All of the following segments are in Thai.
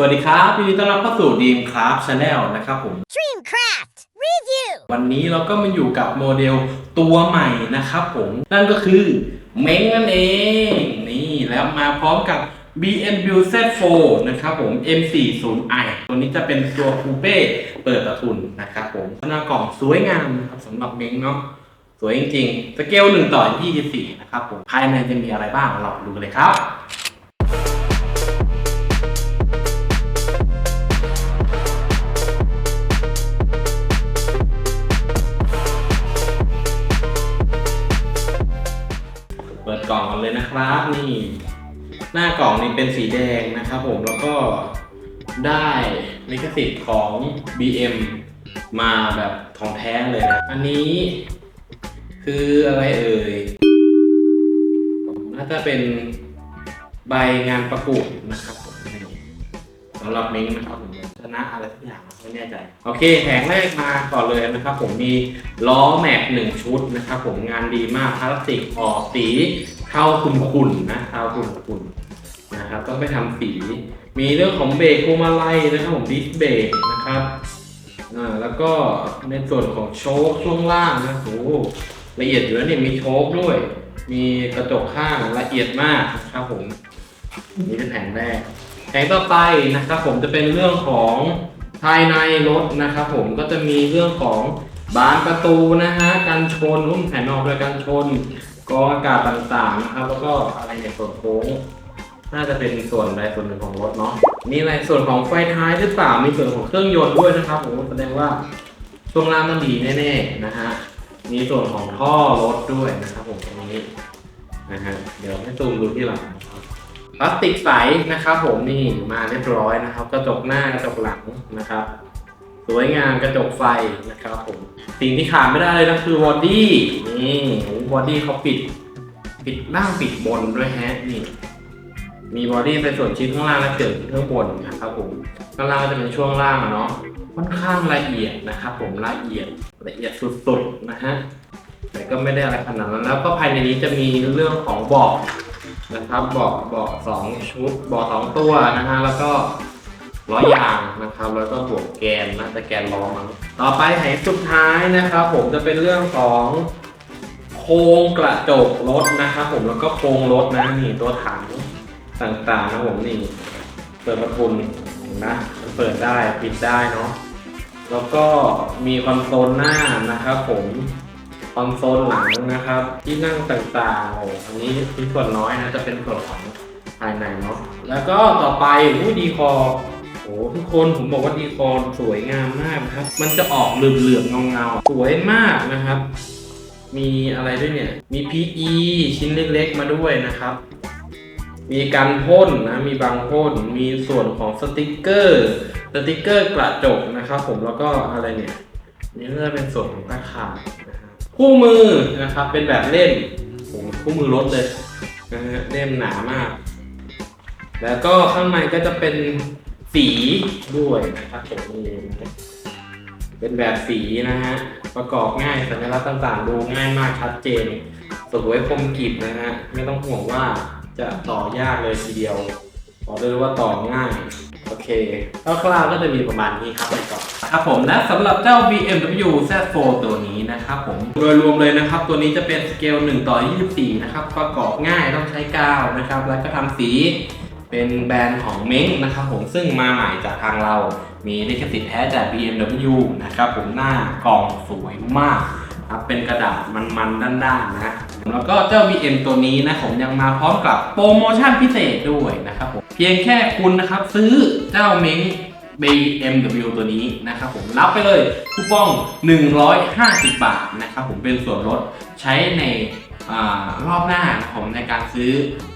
สวัสดีครับยินดีต้อนรับเข้าสู่ดีมคราฟชาแนลนะครับผม Dreamcraft Review วันนี้เราก็มาอยู่กับโมเดลตัวใหม่นะครับผม นั่นก็คือเม้งนั่นเอง นี่แล้วมาพร้อมกับ BMW Z4 นะครับผม M40i ตัวนี้จะเป็นตัวคูเป้เปิดประทุนนะครับผมหน้ากล่องสวยงามนะครับสำหรับเม้งเนาะสวยจริงๆ สเกล1ต่อ24 นะครับผม ภายในจะมีอะไรบ้างเราดูกันเลยครับ เลยนะครับ นี่ หน้ากล่องนี่เป็นสีแดงนะครับผมแล้วก็ได้ลิขสิทธิ์ของ BM มาแบบทองแท้เลยนะ อันนี้คืออะไรเอ่ยน่าจะเป็นใบงานประกวดนะครับสำหรับเม้งนะครับผม ชนะอะไรสักอย่างไม่แน่ใจ โอเคแผงแรกมาก่อนเลยนะครับ ผมมีล้อแม็กหนึ่งชุดนะครับผมงานดีมากพลาสติกออกสีเทาขุ่นๆนะเทาขุ่นๆนะครับต้องไปทำสี มีเรื่องของเบรกพวงมาลัยนะครับผมดิสเบรกนะครับอ่าแล้วก็ในส่วนของโชคช่วงล่างนะโอ้ละเอียดอยู่แล้วเนี่ยมีโชคด้วย มีกระจกข้างละเอียดมากนะครับผมนี่เป็นแผงแรก แผงต่อไปนะครับผมจะเป็นเรื่องของภายในรถนะครับผมก็จะมีเรื่องของบานประตูนะฮะกันชนรุ่มแผ่นนอกด้วยกันชนกองอากาศต่างๆนะครับแล้วก็อะไรเนี่ยส่วนโค้งน่าจะเป็นส่วนใดส่วนหนึ่งของรถเนาะมีในส่วนของไฟท้ายหรือเปล่ามีส่วนของเครื่องยนต์ด้วยนะครับผมแสดงว่าช่วงล่างต้องดีแน่ๆนะฮะมีส่วนของท่อรถด้วยนะครับผมตรงนี้นะฮะเดี๋ยวให้ซูมดูที่หลังครับ พลาสติกใสนะครับผมนี่มาเรียบร้อยนะครับ กระจกหน้ากระจกหลังนะครับ สวยงามกระจกไฟนะครับผมสิ่งที่ขาดไม่ได้เลยนะคือบอดี้นี่บอดี้เขาปิด ปิดล่างปิดบนด้วยแฮะนี่มีบอดี้เป็นส่วนชิ้นข้างล่างและเกิดข้างบนนะครับผมข้างล่างก็จะเป็นช่วงล่างอะเนาะค่อนข้างละเอียดนะครับผมละเอียดละเอียดสุดๆนะฮะแต่ก็ไม่ได้อะไรขนาดนั้นแล้วก็ภายในนี้จะมีเรื่องของบาะ นะครับเบาะเบาะสองชุดเบาะสองตัวนะฮะแล้วก็ล้อยางนะครับ แล้วก็บวแกนน่าจะแกนล้อมั้งต่อไปแผงสุดท้ายนะครับ ผมจะเป็นเรื่องของโครงกระจกรถนะครับผมแล้วก็โครงรถนะนี่ตัวถังต่างๆนะผมนี่ เปิดประทุนเห็นนะมันเปิดได้ปิดได้เนาะแล้วก็มีคอนโซลหน้านะครับผม คอนโซลหลังนะครับ ที่นั่งต่างๆโอ้อันนี้คือส่วนน้อยนะจะเป็นส่วนของภายในเนาะแล้วก็ต่อไปอู้ดีคอโอ้ทุกคนผมบอกว่าดีคอสวยงามมากนะครับ มันจะออกเหลืองๆเงาๆสวยมากนะครับ มีอะไรด้วยเนี่ย มี PE ชิ้นเล็กๆมาด้วยนะครับ มีการพ่นนะ มีบางพ่นมีส่วนของสติกเกอร์สติกเกอร์กระจกนะครับ ผมแล้วก็อะไรเนี่ยนี่น่าจะเป็นส่วนของตาข่ายนะครับ คู่มือนะครับเป็นแบบเล่มโอ้โหคู่มือรถเลยนะฮะเล่มหนามาก แล้วก็ข้างในก็จะเป็นสีด้วยนะครับผมนี่เป็นแบบสีนะฮะประกอบง่ายสัญลักษณ์ต่างๆ ดูง่ายมากชัดเจน สวยคมกริบนะฮะไม่ต้องห่วงว่าจะต่อยากเลยทีเดียวบอกเลยว่าต่อง่ายโอเคคร่าวๆก็จะมีประมาณนี้ครับในกล่องครับผมและสำหรับเจ้า BMW Z4 ตัวนี้ นะครับผมโดยรวมเลยนะครับ ตัวนี้จะเป็นสเกล1ต่อ24 นะครับ ประกอบง่ายต้องใช้กาวนะครับ แล้วก็ทำสีเป็นแบรนด์ของเม้งนะครับผมซึ่งมาใหม่จากทางเรา มีลิขสิทธิ์แท้จาก BMW นะครับผมหน้ากล่องสวยมากครับเป็นกระดาษมันๆด้านๆนะแล้วก็เจ้า VM ตัวนี้นะผมยังมาพร้อมกับโปรโมชั่นพิเศษด้วยนะครับผมเพียงแค่คุณนะครับซื้อเจ้าเม้ง BMW ตัวนี้นะครับผมรับไปเลยคูปอง 150 บาทนะครับผมเป็นส่วนลดใช้ในอรอบหน้านะครับผมในการซื้อ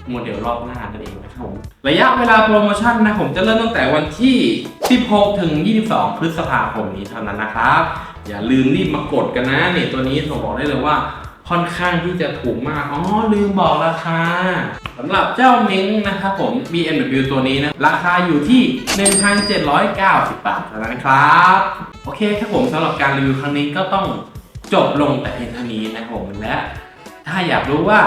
โมเดลรอบหน้านั่นเองนะครับผมระยะเวลาโปรโมชั่นนะผมจะเริ่มตั้งแต่วันที่ 16 ถึง 22 พฤษภาคมนี้เท่านั้นนะครับ อย่าลืมรีบมากดกันนะเนี่ยตัวนี้ผมบอกได้เลยว่า ค่อนข้างที่จะถูกมาก อ๋อ ลืมบอกราคาสำหรับเจ้าเม้งนะครับผม BMW ตัวนี้นะ ราคาอยู่ที่ 1,790 บาทเท่านั้นครับ โอเคครับผมสำหรับการรีวิวครั้งนี้ก็ต้องจบลงแต่เพียงเท่านี้นะครับผมและ ถ้าอยากรู้ว่า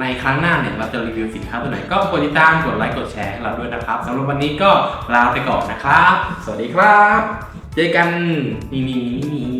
ในครั้งหน้าเนี่ยเราจะรีวิวสินค้าตัวไหนก็กดติดตามกดไลค์กดแชร์ให้เราด้วยนะครับสำหรับวันนี้ก็ลาไปก่อนนะครับ สวัสดีครับ เจอกันนี่นี่นี่นี่